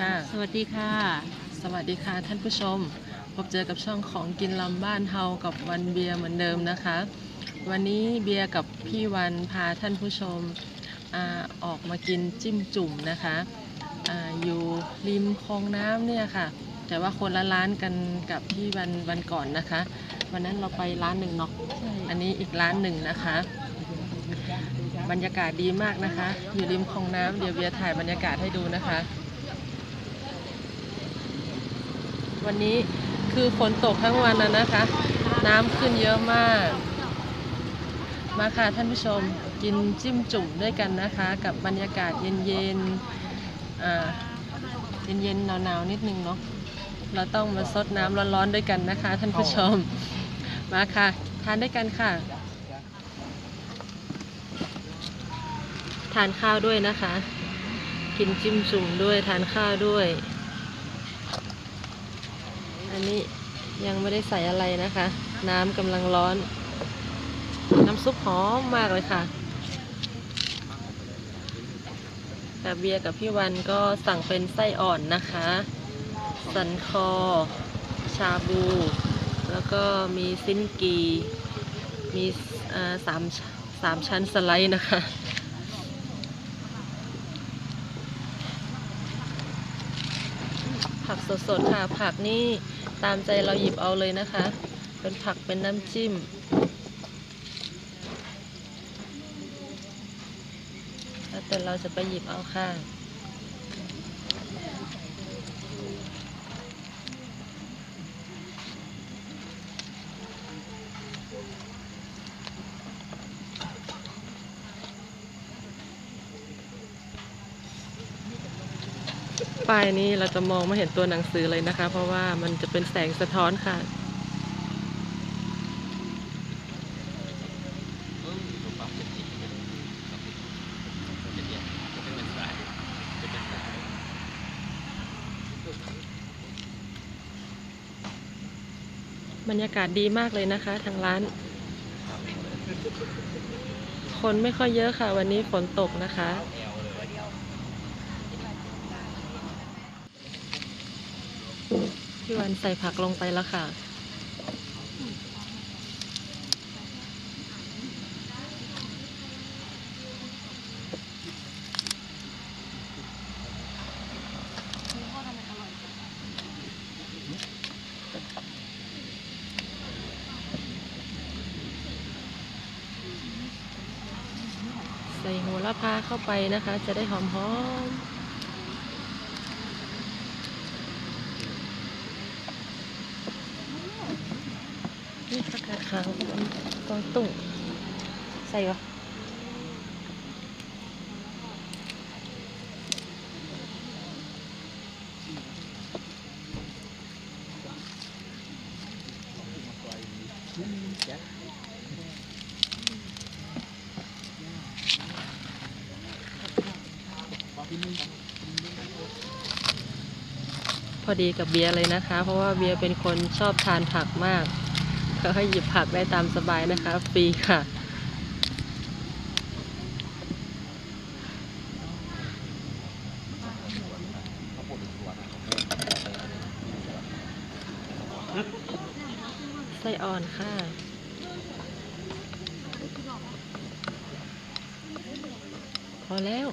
ค่ะ สวัสดีค่ะ สวัสดีค่ะท่านผู้ชม พบเจอกับช่องของกินลำบ้านเฮากับวันเบียร์เหมือนเดิมนะคะ วันนี้เบียร์กับพี่วันพาท่านผู้ชมอาออกมากินจิ้มจุ่มนะคะอาอยู่ริมคลองน้ำเนี่ยค่ะ แต่ว่าคนละร้านกันกับที่วันวันก่อนนะคะ วันนั้นเราไปร้านหนึ่งเนาะใช่อันนี้อีกร้านหนึ่งนะคะ บรรยากาศดีมากนะคะ อยู่ริมคลองน้ำเดี๋ยวเบียร์ถ่ายบรรยากาศให้ดูนะคะ วันนี้คือฝนตกทั้งวันนะนะคะ น้ำขึ้นเยอะมาก มาค่ะท่านผู้ชมกินจิ้มจุ่มด้วยกันนะคะ กับบรรยากาศเย็นๆอ่าเย็นๆหนาวๆนิดนึงเนาะเราต้องมาซดน้ำร้อนๆด้วยกันนะคะ ท่านผู้ชมมาค่ะ ทานด้วยกันค่ะ ทานข้าวด้วยนะคะ กินจิ้มจุ่มด้วยทานข้าวด้วย นนี้ยังไม่ได้ใส่อะไรนะคะ น้ำกำลังร้อน น้ำซุปหอมมากเลยค่ะแต่เบียร์กับพี่วันก็สั่งเป็นไส้อ่อนนะคะ สันคอ ชาบู แล้วก็มีซิ้นกี มีอ่าสามสามชั้นสไลด์นะคะ ผัก สดๆค่ะ ผักนี่ตามใจเราหยิบเอาเลยนะคะ เป็นผักเป็นน้ำจิ้ม แล้วแต่เราจะไปหยิบเอาค่ะ ป้ายนี้เราจะมองไม่เห็นตัวหนังสือเลยนะคะ เพราะว่ามันจะเป็นแสงสะท้อนค่ะ บรรยากาศดีมากเลยนะคะ ทางร้าน คนไม่ค่อยเยอะค่ะ วันนี้ฝนตกนะคะ พี่วันใส่ผักลงไปแล้วค่ะ ใส่โหัวละพาเข้าไปนะคะ จะได้หอมๆ นี่ผักกาดขาวกองตุ่งใส่ปะพอดีกับเบียร์เลยนะคะ เพราะว่าเบียร์เป็นคนชอบทานผักมาก ก็ให้หยิบผักได้ตามสบายนะคะ ฟรีค่ะ ไส้อ่อนค่ะพอแล้ว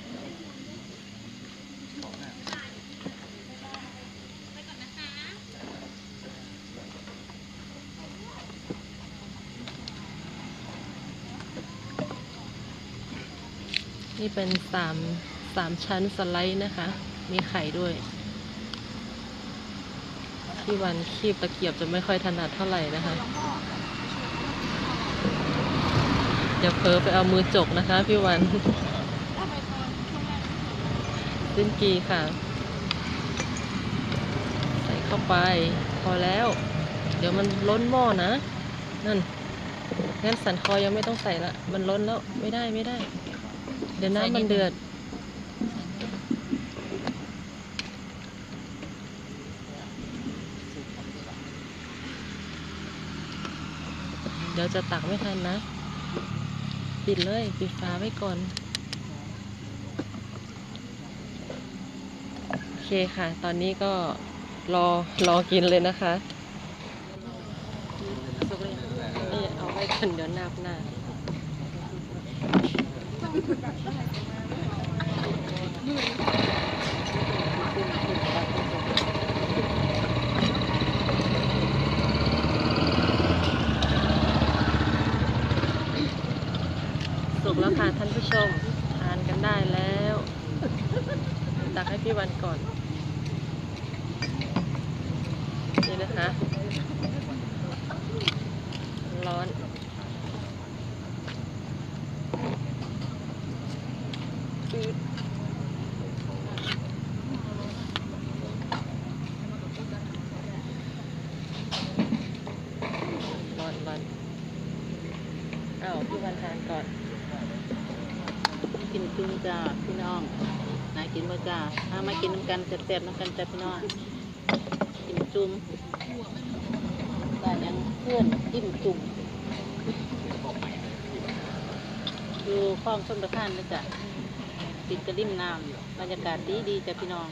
นี่เป็นสามสามชั้นสไลด์นะคะ มีไข่ด้วยพี่วันคีบตะเกียบจะไม่ค่อยถนัดเท่าไหร่นะคะ เดี๋ยวเพอไปเอามือจกนะคะ พี่วันสิ้นกีค่ะ ใส่เข้าไป พอแล้ว เดี๋ยวมันล้นหม้อนะ นั่นงั้นสันคอยังไม่ต้องใส่ละ มันล้นแล้ว ไม่ได้ไม่ได้ เดี๋ยวน้ำมันเดือด เดี๋ยวจะตักไม่ทันนะ ปิดเลย ปิดฝาไว้ก่อน โอเคค่ะ ตอนนี้ก็รอรอกินเลยนะคะนี่เอาไว้กันเดี๋ยวนาบหน้า สุกแล้วค่ะท่านผู้ชม ทานกันได้แล้วตักให้พี่วันก่อน นี่นะคะ ร้อน อืดร้อนร้อนอ้าวพี่วันทานก่อน กินจุ่มจ้าพี่น้องนายกินบ่จ้าถ้ามา กินน้ำกันแซ่บๆน้ำกันจ้าพี่น้องกินจุ่มก็ยังเพื่อนจิ้มจุ่มอยู่คลองชนประทานนะจ๊ะติดกระลิ่มน้ำบรรยากาศดีดีๆจ้ะพี่น้อง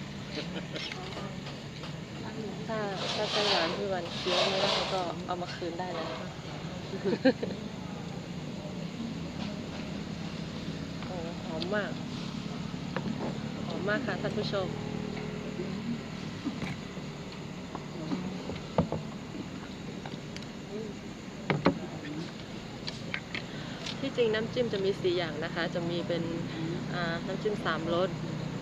ถ้าถ้าไส้หวานพี่วันเคี้ยวไม่ได้ก็เอามาคืนได้เลยนะคะโอ้หอมมาก หอมมากค่ะท่านผู้ชม ที่จริงน้ำจิ้มจะมีสี่อย่างนะคะ จะมีเป็นน้ำจิ้มสามรส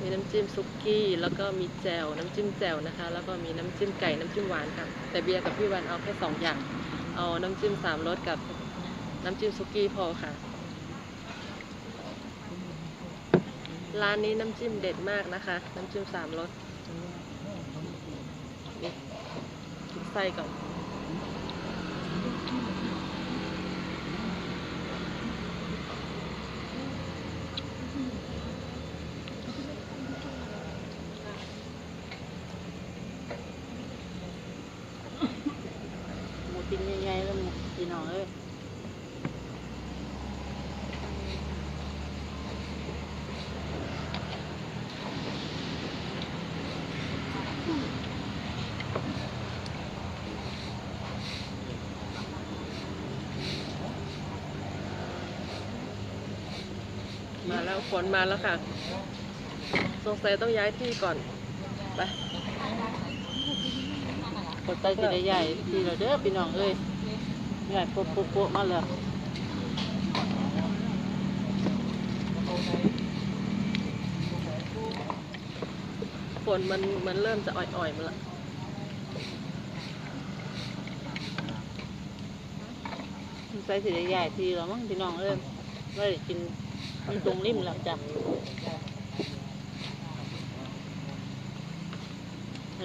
มีน้ำจิ้มซุกี้ แล้วก็มีแจ่วน้ำจิ้มแจ่วนะคะ แล้วก็มีน้ำจิ้มไก่ น้ำจิ้มหวานค่ะ แต่เบียร์กับพี่วันเอาแค่สองอย่าง เอาน้ำจิ้มสามรสกับน้ำจิ้มซุกี้พอค่ะ ร้านนี้น้ำจิ้มเด็ดมากนะคะ น้ำจิ้มสามรสนี่กินไส้ก่อน หมูปิ้งใหญ่ๆแล้วหมูพี่น้องเอ้ย มาแล้ว ฝนมาแล้วค่ะ สงสัยต้องย้ายที่ก่อนไปกดใจสิได้ใหญ่ทีเราเด้อพี่น้องเอ้ยใหญ่โป๊ะๆๆมาเลยฝนมันมันเริ่มจะอ่อยๆมาล้วใจสิได้ใหญ่ทีเรามั้งพี่น้องเอ้ยไม่ได้กิน มันตรงริมแล้วจ้ะ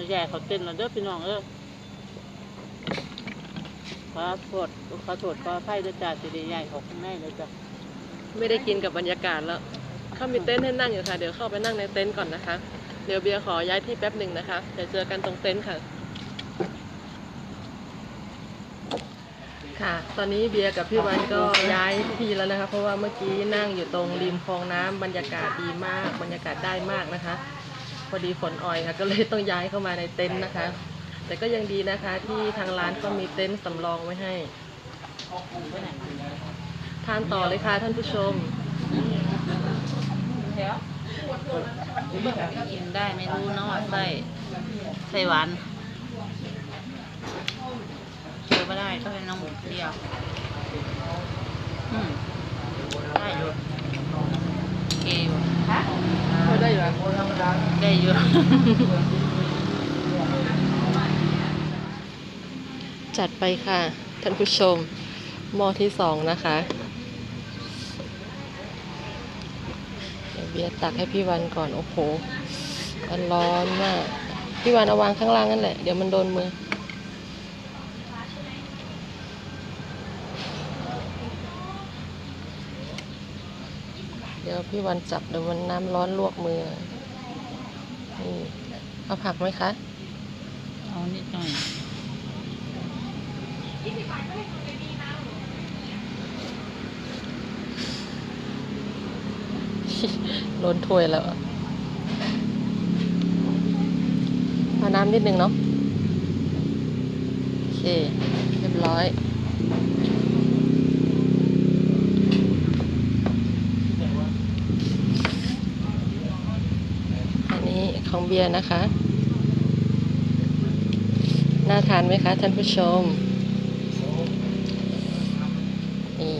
ใหญ่เขาเต้นเราเด้อพี่น้องเอ้ยขอโทษขอโทษขออภัยด้วยจ้ะสิได้ใหญ่ของคุณแม่เลยจ้ะไม่ได้กินกับบรรยากาศแล้วเขามีเต็นท์ให้นั่งอยู่ค่ะ เดี๋ยวเข้าไปนั่งในเต็นท์ก่อนนะคะ เดี๋ยวเบียร์ขอย้ายที่แป๊บหนึ่งนะคะ เดี๋ยวเจอกันตรงเต็นท์ค่ะ ค่ะ ตอนนี้เบียร์กับพี่วันก็ย้ายที่แล้วนะคะ เพราะว่าเมื่อกี้นั่งอยู่ตรงริมคลองน้ำบรรยากาศดีมาก บรรยากาศได้มากนะคะ พอดีฝนอ่อยค่ะ ก็เลยต้องย้ายเข้ามาในเต็นท์นะคะ แต่ก็ยังดีนะคะ ที่ทางร้านก็มีเต็นท์สำรองไว้ให้ ทานต่อเลยค่ะท่านผู้ชมกินได้ไม่รู้เนาะไส้ไส้หวาน เชื่อไม่ได้ต้องเป็นน้องหมูเดียวอืมได้อยู่โอเคอยู่เขาได้อยู่ได้อยู่ จัดไปค่ะ ท่านผู้ชมหม้อที่สองนะคะเดี๋ยวเบียร์ตักให้พี่วันก่อน โอ้โหมันร้อนมาก พี่วันเอาวางข้างล่างนั่นแหละ เดี๋ยวมันโดนมือ เดี๋ยว พี่วันจับเดี๋ยวมันน้ำร้อนลวกมือนี่เอาผักไหมคะ เอานิดหน่อยโดนถ้วยแล้วอะน้ำนิดนึงเนาะ โอเค เรียบร้อย อันนี้ของ เบียร์นะคะ น่าทานไหมคะท่านผู้ชมนี่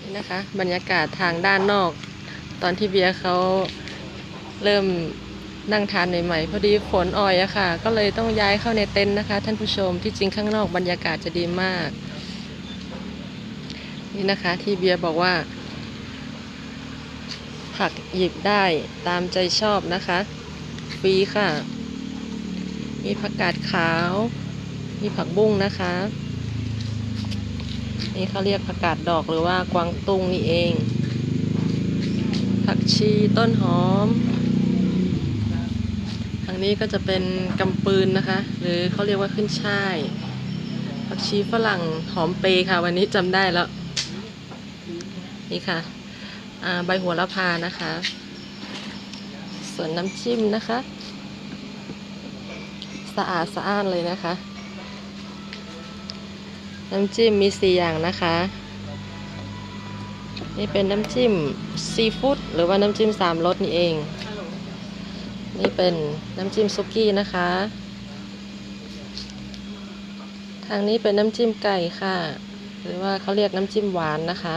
นี่ นะคะ บรรยากาศทางด้านนอก ตอนที่เบียร์เขาเริ่ม นั่งทานใหม่ๆพอดีฝนอ่อยอะค่ะ ก็เลยต้องย้ายเข้าในเต็นท์นะคะ ท่านผู้ชมที่จริงข้างนอกบรรยากาศจะดีมาก นี่นะคะที่เบียร์บอกว่า ผักหยิบได้ตามใจชอบนะคะ ฟรีค่ะ มีผักกาดขาว มีผักบุ้งนะคะ นี่เขาเรียกผักกาดดอกหรือว่ากวางตุ้งนี่เอง ผักชีต้นหอมางนี้ก็จะเป็นกำปืนนะคะ หรือเขาเรียกว่าขึ้นช่ายผักชีฝรั่งหอมเปรย์ค่ะ วันนี้จำได้แล้ว นี่ค่ะใบหัวละพานะคะ ส่วนน้ำจิ้มนะคะ สะอาดสะอ้านเลยนะคะ น้ำจิ้มมีสี่อย่างนะคะ นี่เป็นน้ำจิ้มซีฟู้ดหรือว่าน้ำจิ้มสามรสนี่เอง นี่เป็นน้ำจิ้มซุกี้นะคะ ทางนี้เป็นน้ำจิ้มไก่ค่ะ หรือว่าเขาเรียกน้ำจิ้มหวานนะคะ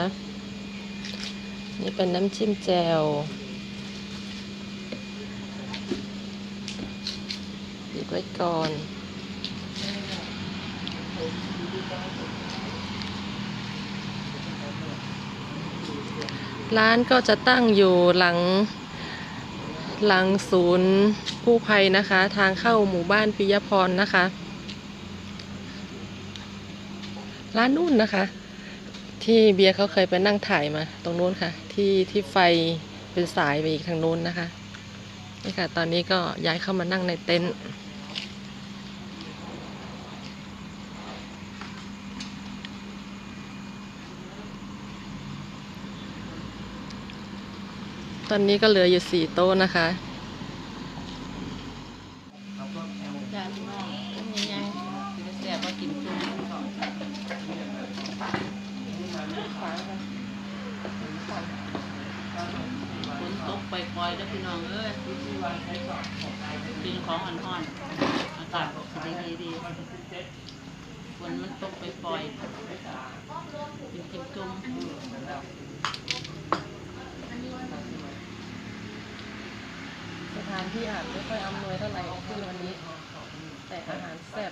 นี่เป็นน้ำจิ้มแจ่วปิดไว้ก่อน ร้านก็จะตั้งอยู่หลัง หลังศูนย์กู้ภัยนะคะ ทางเข้าหมู่บ้านปิยพรนะคะ ร้านนู่นนะคะ ที่เบียร์เขาเคยไปนั่งถ่ายมา ตรงนู้นค่ะ ที่ที่ไฟเป็นสายไปอีกทางนู้นนะคะนี่ค่ะ ตอนนี้ก็ย้ายเข้ามานั่งในเต็นท์ ตอนนี้ก็เหลืออยู่สี่โต๊ะนะคะจานน้องต้มใหญ่ๆกินแซ่บว่ากินจุ่มฝนตกไปล่อยๆแล้วพี่น้องเอ้ยกินของอ่อนๆ อากาศดีดีดีฝนมันตกไปปล่อยๆกินเค็มจุ่ม สถารที่อาจไม่ค่อยอำนวยเท่าไหร่คือวันนี้ แต่อาหารแซ่บ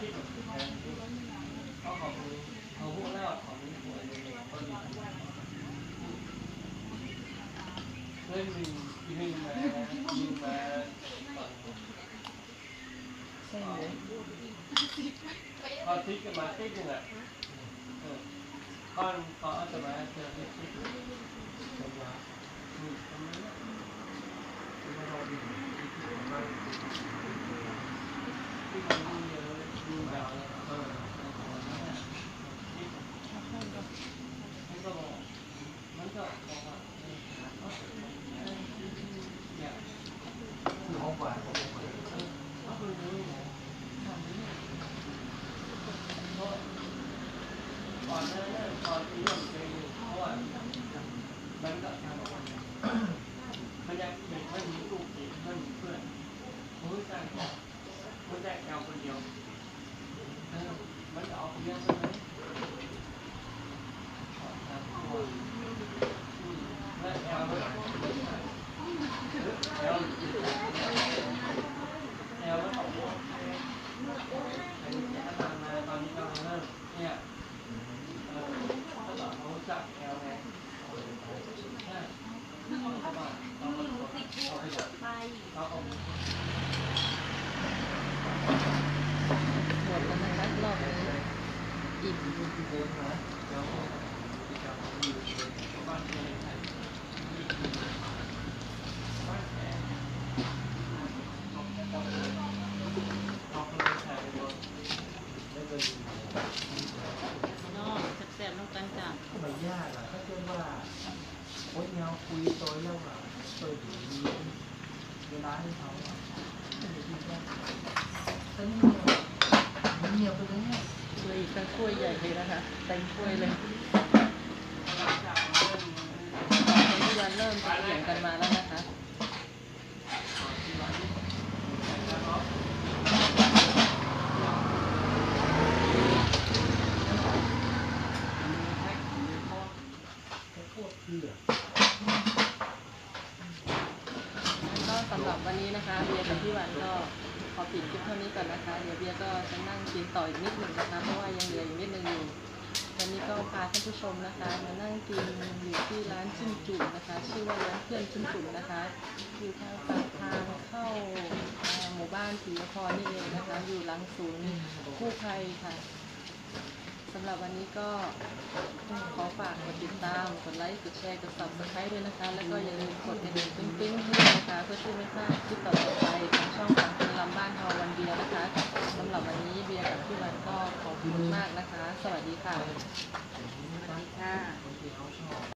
พอทิศกันมาทิศนึงอะก้อนก้อนจะมาเจอทิศทิศจะมาอืมทำไมเนี่ bỏ vào. Dạ. Không phải, không phải. Ờ, ừ, ừ, ừ. ก่อนหน้านั้นตอนที่เราเคยอยู่เพราะว่ามันก็ทำออกมามันยังเด็กมันมีลูกอีกมันมีเพื่อนมือสั่งมันแยกแถวคนเดียวเออมันจะออกเยอะใช่ไหมออกตามตัวอืมแล้วแถวมันแถวแถวมันออกหมดอันนี้จะทำมาตอนนี้กำลังเริ่มเนี่ย เออถ้าต่อเขาจับแอลไงใช่เขาบอกเขาบอกเขาขยับเขาเอา หมดแล้วนะคะรอบนี้อีก เดินมาเดี๋ยวที่จะอยู่บ้านเพื่อนใครบ้านแขกเอาคนใส่ไปโดน นียวไปเลยเนี่ย เหลยอีกตั้งถ้วยใหญ่เลยนะคะเต็มถ้วยเลยคนที่วันเริ่มจะเถียง กันมาแล้วนะคะก็สำหรับวันนี้นะคะเบียร์กับพี่วันก็ขอปิดคลิปเท่านี้ก่อนนะคะ เดี๋ยวเบียร์ก็จะนั่งกินต่ออีกนิดหนึ่งนะคะ เพราะว่ายังเหลืออีกนิดหนึ่งอยู่วันนี้ก็พาท่านผู้ชมนะคะมานั่งกินอยู่ที่ร้าน จิ้มจุ่มนะคะ ชื่อว่าร้านเพื่อนจิ้มจุ่มนะคะอยู่ทางปากทางเข้าหมู่บ้านศรีนครนี่เองนะคะ อยู่หลังศูนย์กู้ภัยค่ะสำหรับวันนี้ก็ขอฝากกดติดตาม กดไลค์ กดแชร์ กด subscribe ด้วยนะคะ แล้วก็อย่าลืมกดกระดิ่งปิ๊งๆให้ด้วยนะคะ เพื่อที่ไม่พลาดคลิปต่อไปทางช่องของคุณลำบ้านเฮาวันเดียวนะคะสำหรับวันนี้เบียร์กับพี่วันก็ขอบคุณมากนะคะ สวัสดีค่ะ สวัสดีค่ะ